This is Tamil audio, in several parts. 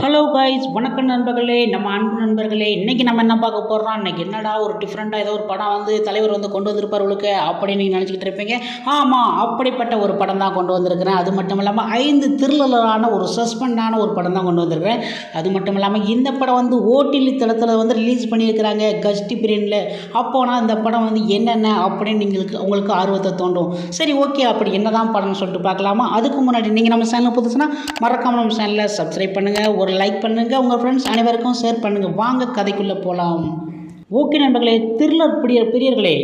ஹலோ காய்ஸ் வணக்கம் நண்பர்களே நம்ம அன்பு நண்பர்களே இன்றைக்கி நம்ம என்ன பார்க்க போகிறோம் இன்றைக்கி என்னடா ஒரு டிஃப்ரெண்ட்டாக ஏதோ ஒரு படம் வந்து தலைவர் வந்து கொண்டு வந்திருப்பார் உங்களுக்கு அப்படின்னு நீங்கள் நினச்சிக்கிட்டு இருப்பீங்க. ஆமாம் அப்படிப்பட்ட ஒரு படம் தான் கொண்டு வந்திருக்கிறேன். அது மட்டும் இல்லாமல் ஐந்து திருளலான ஒரு சஸ்பெண்டான ஒரு படம் தான் கொண்டு வந்திருக்கிறேன். அது மட்டும் இல்லாமல் இந்த படம் வந்து ஓடிலி தளத்தில் வந்து ரிலீஸ் பண்ணியிருக்கிறாங்க கஸ்டி பிரியனில் அப்போனா இந்த படம் வந்து என்னென்ன அப்படின்னு நீங்களுக்கு உங்களுக்கு ஆர்வத்தை தோண்டும் சரி ஓகே அப்படி என்ன தான் படம்னு சொல்லிட்டு பார்க்கலாமா? அதுக்கு முன்னாடி நீங்கள் நம்ம சேனல் புதுசுனா மறக்காமல் நம்ம சேனலில் சப்ஸ்கிரைப் பண்ணுங்கள் ஒரு லைக் பண்ணுங்கள் உங்கள் ஃப்ரெண்ட்ஸ் அனைவருக்கும் ஷேர் பண்ணுங்கள் வாங்க கதைக்குள்ளே போகலாம் ஓகே நண்பர்களே திருளர் பிரிய பிரியர்களே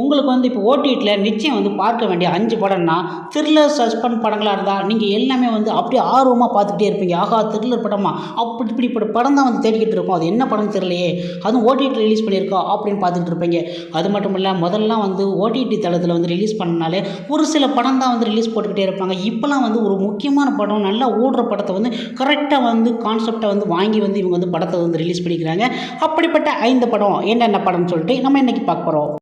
உங்களுக்கு வந்து இப்போ ஓடிடியில் நிச்சயம் வந்து பார்க்க வேண்டிய அஞ்சு படம்னா த்ரில்லர் சஸ்பெண்ட் படங்களாக இருந்தால் நீங்கள் எல்லாமே வந்து அப்படியே ஆர்வமாக பார்த்துக்கிட்டே இருப்பீங்க. ஆகா த்ரில்லர் படமா? அப்படி இப்படி படம் தான் வந்து தேடிக்கிட்டு இருக்கோம். அது என்ன படம் தெரியலையே. அதுவும் ஓடிடி ரிலீஸ் பண்ணியிருக்கோம் அப்படின்னு பார்த்துக்கிட்டு இருப்பீங்க. அது மட்டும் இல்லை முதல்லாம் வந்து ஓடிடி தளத்தில் வந்து ரிலீஸ் பண்ணனாலே ஒரு சில படம் தான் வந்து ரிலீஸ் போட்டுக்கிட்டே இருப்பாங்க. இப்போலாம் வந்து ஒரு முக்கியமான படம் நல்லா ஓடுற படத்தை வந்து கரெக்டாக வந்து கான்செப்டை வந்து வாங்கி வந்து இவங்க வந்து படத்தை வந்து ரிலீஸ் பண்ணிக்கிறாங்க. அப்படிப்பட்ட ஐந்து படம் என்னென்ன படம்னு சொல்லிட்டு நம்ம இன்றைக்கி பார்க்க போகிறோம்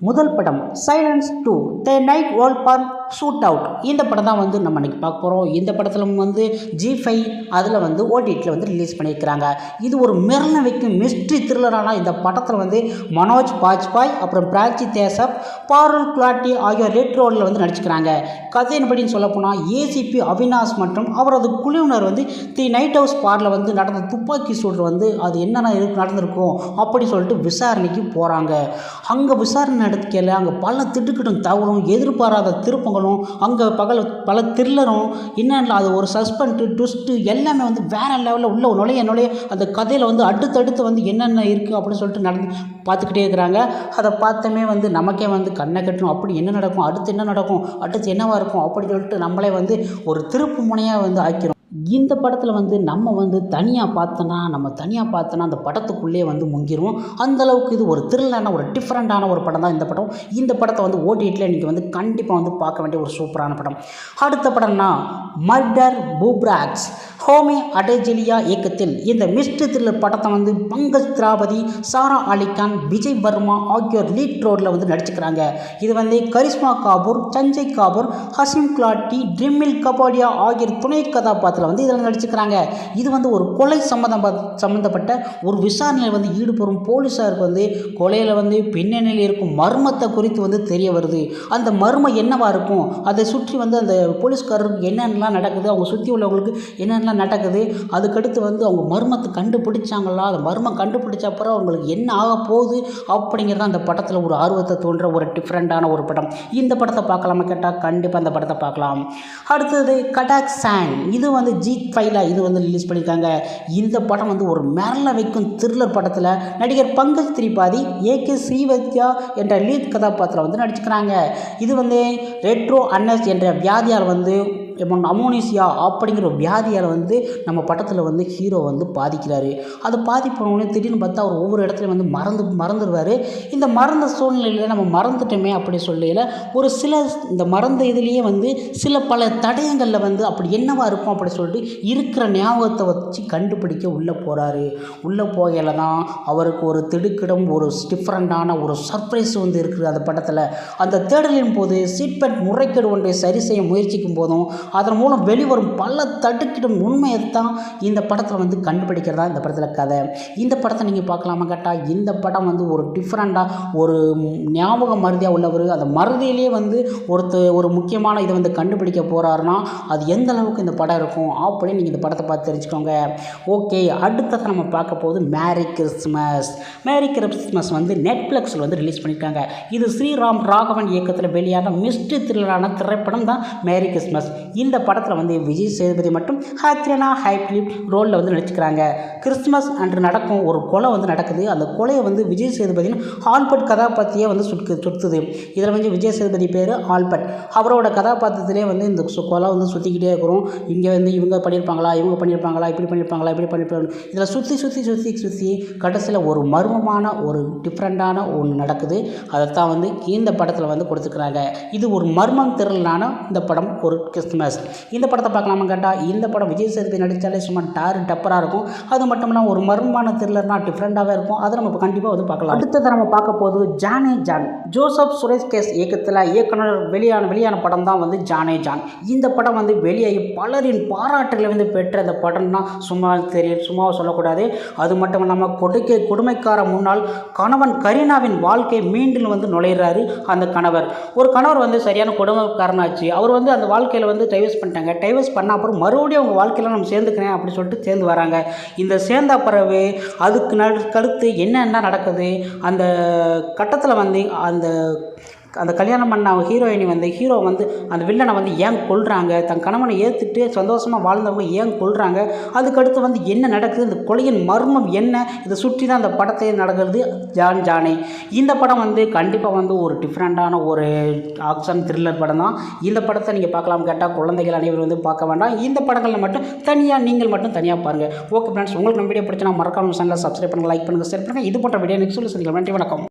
முதல் படம் silence two the night world bar shootout இந்த படம் தான் வந்து நம்ம இன்றைக்கி பார்க்க போகிறோம் இந்த படத்தில் வந்து ஜி ஃபைவ் அதில் வந்து ஓடிடியில் வந்து ரிலீஸ் பண்ணியிருக்கிறாங்க. இது ஒரு மிரள வைக்கும் மிஸ்ட்ரி த்ரில்லரான இந்த படத்தில் வந்து மனோஜ் பாஜ்பாய் அப்புறம் பிராச்சி தேசப் பாருல் குலாட்டி ஆகியோர் ரெட் ரோலில் வந்து நடிச்சுக்கிறாங்க. கதையின்படின்னு சொல்லப்போனால் ஏசிபி அவினாஷ் மற்றும் அவரது குழுவினர் வந்து தி நைட் ஹவுஸ் பாரில் வந்து நடந்த துப்பாக்கி சூடு வந்து அது என்னென்ன இருக்கு நடந்திருக்கும் அப்படி சொல்லிட்டு விசாரணைக்கு போகிறாங்க அங்கே விசாரணை நடத்திக்கல அங்கே பல திட்டுக்கிட்டும் தகவலும் எதிர்பாராத போகணும் அங்கே பகல் பல த்ரில்லரும் என்னென்ன அது ஒரு சஸ்பென்ட்டு ட்விஸ்ட்டு எல்லாமே வந்து வேறு லெவலில் உள்ள நுழைய நுழைய அந்த கதையில் வந்து அடுத்தடுத்து வந்து என்னென்ன இருக்குது அப்படின்னு சொல்லிட்டு நடந்து பார்த்துக்கிட்டே இருக்கிறாங்க. அதை பார்த்தமே வந்து நமக்கே வந்து கண்ணை கட்டணும். அப்படி என்ன நடக்கும்? அடுத்து என்ன நடக்கும்? அடுத்து என்னவாக இருக்கும்? அப்படின்னு சொல்லிட்டு நம்மளே வந்து ஒரு திருப்பு முனையாக வந்து ஆக்கிரும். இந்த படத்தில் வந்து நம்ம வந்து தனியாக பார்த்தோன்னா நம்ம தனியாக பார்த்தோன்னா அந்த படத்துக்குள்ளே வந்து முங்கிடுவோம் அந்த அளவுக்கு இது ஒரு த்ரில்லான ஒரு டிஃப்ரெண்ட்டான ஒரு படம் தான் இந்த படம். இந்த படத்தை வந்து ஓடிடியில் இன்றைக்கி வந்து கண்டிப்பாக வந்து பார்க்க வேண்டிய ஒரு சூப்பரான படம். அடுத்த படம்னா மர்டர் பூப்ராக்ஸ் ஹோமி அடேஜிலியா இயக்கத்தில் இந்த மிஸ்ட்ரி த்ரில்லர் படத்தை வந்து பங்கஜ் திராபதி சாரா அலிகான் விஜய் வர்மா ஆகியோர் லீட் ரோடில் வந்து நடிச்சுக்கிறாங்க இது வந்து கரிஷ்மா காபூர் சஞ்சய் காபூர் ஹசிம் கிளாட்டி ட்ரிமில் கபாடியா ஆகியோர் துணை கதாபாத்திரம் கதாபாத்திரத்தில் வந்து இதில் நடிச்சுக்கிறாங்க இது வந்து ஒரு கொலை சம்மந்தம் சம்மந்தப்பட்ட ஒரு விசாரணையில் வந்து ஈடுபடும் போலீஸாருக்கு வந்து கொலையில் வந்து பின்னணியில் இருக்கும் மர்மத்தை குறித்து வந்து தெரிய வருது. அந்த மர்மம் என்னவாக இருக்கும்? அதை சுற்றி வந்து அந்த போலீஸ்காரருக்கு என்னென்னலாம் நடக்குது? அவங்க சுற்றி உள்ளவங்களுக்கு என்னென்னலாம் நடக்குது? அதுக்கடுத்து வந்து அவங்க மர்மத்தை கண்டுபிடிச்சாங்களா? அந்த மர்மம் கண்டுபிடிச்ச அப்புறம் அவங்களுக்கு என்ன ஆக போகுது? அப்படிங்கிறது அந்த படத்தில் ஒரு ஆர்வத்தை தோன்ற ஒரு டிஃப்ரெண்ட்டான ஒரு படம். இந்த படத்தை பார்க்கலாமா கேட்டால் கண்டிப்பாக அந்த படத்தை பார்க்கலாம். அடுத்தது கடாக் சாங். இது வந்து ஜீத் ஃபைவ்ல இது வந்து ரிலீஸ் பண்ணியிருக்காங்க இந்த படம் வந்து ஒரு மிரள வைக்கும் த்ரில்லர் படத்தில் நடிகர் பங்கஜ் திரிபாதி ஏ கே ஸ்ரீவத்யா என்ற லீட் கதாபாத்திரம் வந்து நடிச்சுக்கிறாங்க. இது வந்து ரெட்ரோ அன்னஸ் என்ற வியாதியால் வந்து அமோனிசியா அப்படிங்கிற வியாதியால் வந்து நம்ம படத்தில் வந்து ஹீரோ வந்து பாதிக்கிறாரு. அது பாதிப்போனே திடீர்னு பார்த்தா அவர் ஒவ்வொரு இடத்துலையும் வந்து மறந்து மறந்துடுவார் இந்த மறந்த சூழ்நிலையில் நம்ம மறந்துட்டோமே அப்படி சொல்லையில் ஒரு சில இந்த மறந்த இதுலேயே வந்து சில பல தடயங்களில் வந்து அப்படி என்னவா இருக்கும் அப்படி சொல்லிட்டு இருக்கிற ஞாபகத்தை வச்சு கண்டுபிடிக்க உள்ளே போகிறாரு உள்ளே போகையில் தான் அவருக்கு ஒரு திடுக்கிடம் ஒரு டிஃப்ரெண்ட்டான ஒரு சர்ப்ரைஸ் வந்து இருக்குது அந்த படத்தில். அந்த தேடலின் போது சீட் பெல்ட் முறைகேடு ஒன்றை சரி செய்ய முயற்சிக்கும் போதும் அதன் மூலம் வெளிவரும் பல தடுக்கிடும் உண்மையை தான் இந்த படத்தில் வந்து கண்டுபிடிக்கிறதா இந்த படத்தில் கதை. இந்த படத்தை நீங்கள் பார்க்கலாமா கேட்டால் இந்த படம் வந்து ஒரு டிஃப்ரெண்ட்டாக ஒரு ஞாபக மருதியாக உள்ளவர் அந்த மருதியிலே வந்து ஒருத்தர் ஒரு முக்கியமான இதை வந்து கண்டுபிடிக்க போகிறாருன்னா அது எந்த அளவுக்கு இந்த படம் இருக்கும் அப்படின்னு நீங்கள் இந்த படத்தை பார்த்து தெரிஞ்சுக்கோங்க. ஓகே அடுத்ததை நம்ம பார்க்க போகுது மேரி கிறிஸ்மஸ் மேரி கிறிஸ்மஸ் வந்து நெட்ஃப்ளிக்ஸில் வந்து ரிலீஸ் பண்ணியிருக்காங்க இது ஸ்ரீராம் ராகவன் இயக்கத்தில் வெளியான மிஸ்ட்ரி த்ரில்லரான திரைப்படம் தான் மேரி கிறிஸ்மஸ் இந்த படத்தில் வந்து விஜய் சேதுபதி மற்றும் ஹாத்ரினா ஹைப்லிப் ரோலில் வந்து நடிச்சுக்கிறாங்க. கிறிஸ்மஸ் அன்று நடக்கும் ஒரு கொலை வந்து நடக்குது. அந்த கொலையை வந்து விஜய் சேதுபதியின் ஆல்பர்ட் கதாபாத்திரியை வந்து சுட்டு சுற்றுது இதில் வந்து விஜய் சேதுபதி பேர் ஆல்பர்ட் அவரோட கதாபாத்திரத்திலே வந்து இந்த சு- கொலை வந்து சுற்றிக்கிட்டே இருக்கிறோம். இங்கே வந்து இவங்க பண்ணியிருப்பாங்களா இவங்க பண்ணியிருப்பாங்களா இப்படி பண்ணியிருப்பாங்களா இப்படி பண்ணியிருப்பாங்க இதில் சுற்றி சுற்றி சுற்றி சுற்றி கடைசியில் ஒரு மர்மமான ஒரு டிஃப்ரெண்ட்டான ஒன்று நடக்குது. அதைத்தான் வந்து இந்த படத்தில் வந்து கொடுத்துருக்குறாங்க இது ஒரு மர்மம் திரளான இந்த படம் ஒரு கிறிஸ்துமஸ் இந்த படத்தை பார்க்கலாமா கேட்டால் இந்த படம் விஜய் சேதுபதி நடித்தாலே சும்மா டாரு டப்பராக இருக்கும். அது மட்டும் இல்லாமல் ஒரு மர்மமான த்ரில்லர்னா டிஃப்ரெண்ட்டாகவே இருக்கும். அதை நம்ம கண்டிப்பாக வந்து பார்க்கலாம். அடுத்ததை நம்ம பார்க்க போது ஜானே ஜான். ஜோசப் சுரேஷ் கேஸ் இயக்கத்தில் இயக்குனர் வெளியான வெளியான படம் தான் வந்து ஜானே ஜான். இந்த படம் வந்து வெளியாகி பலரின் பாராட்டுகளை வந்து பெற்ற அந்த படம் தான். சும்மா தெரியும் சும்மா சொல்லக்கூடாது. அது மட்டும் இல்லாமல் கொடுக்கை கொடுமைக்கார முன்னால் கணவன் கரீனாவின் வாழ்க்கை மீண்டும் வந்து நுழையிறாரு அந்த கணவர். ஒரு கணவர் வந்து சரியான கொடுமைக்காரனாச்சு. அவர் வந்து அந்த வாழ்க்கையில் வந்து டைவர்ஸ் பண்ணிட்டாங்க. டைவர்ஸ் பண்ண அப்புறம் மறுபடியும் அவங்க வாழ்க்கையில் நம்ம சேர்ந்துக்கிறேன் அப்படின்னு சொல்லிட்டு சேர்ந்து வராங்க. இந்த சேர்ந்த பிறகு அதுக்கு நடுக்கடுத்து என்னென்ன நடக்குது? அந்த கட்டத்தில் வந்து அந்த அந்த கல்யாணம் பண்ண ஹீரோயினி வந்து ஹீரோ வந்து அந்த வில்லனை வந்து ஏன் கொள்கிறாங்க தன் கணவனை ஏற்றுட்டு சந்தோஷமாக வாழ்ந்தவங்க ஏன் கொள்கிறாங்க அதுக்கடுத்து வந்து என்ன நடக்குது? இந்த கொலையின் மர்மம் என்ன? இதை சுற்றி தான் அந்த படத்தை நடக்கிறது. ஜான் ஜானே. இந்த படம் வந்து கண்டிப்பாக வந்து ஒரு டிஃப்ரெண்ட்டான ஒரு ஆக்ஷன் த்ரில்லர் படம் தான். இந்த படத்தை நீங்கள் பார்க்கலாம் கேட்டால் குழந்தைகள் அனைவரும் வந்து பார்க்க வேண்டாம். இந்த படங்களில் மட்டும் தனியாக நீங்கள் மட்டும் தனியாக பாருங்கள் ஓகே ஃப்ரெண்ட்ஸ் உங்களுக்கு நம்ம வீடியோ பிடிச்சா மறக்காமல் சேனலில் சப்ஸ்கிரைப் பண்ணுங்கள் லைக் பண்ணுங்கள் ஷேர் பண்ணுங்கள் இது போன்ற வீடியோ நெக்ஸ்ட் சொல்லி சந்திக்கலாம். நன்றி வணக்கம்.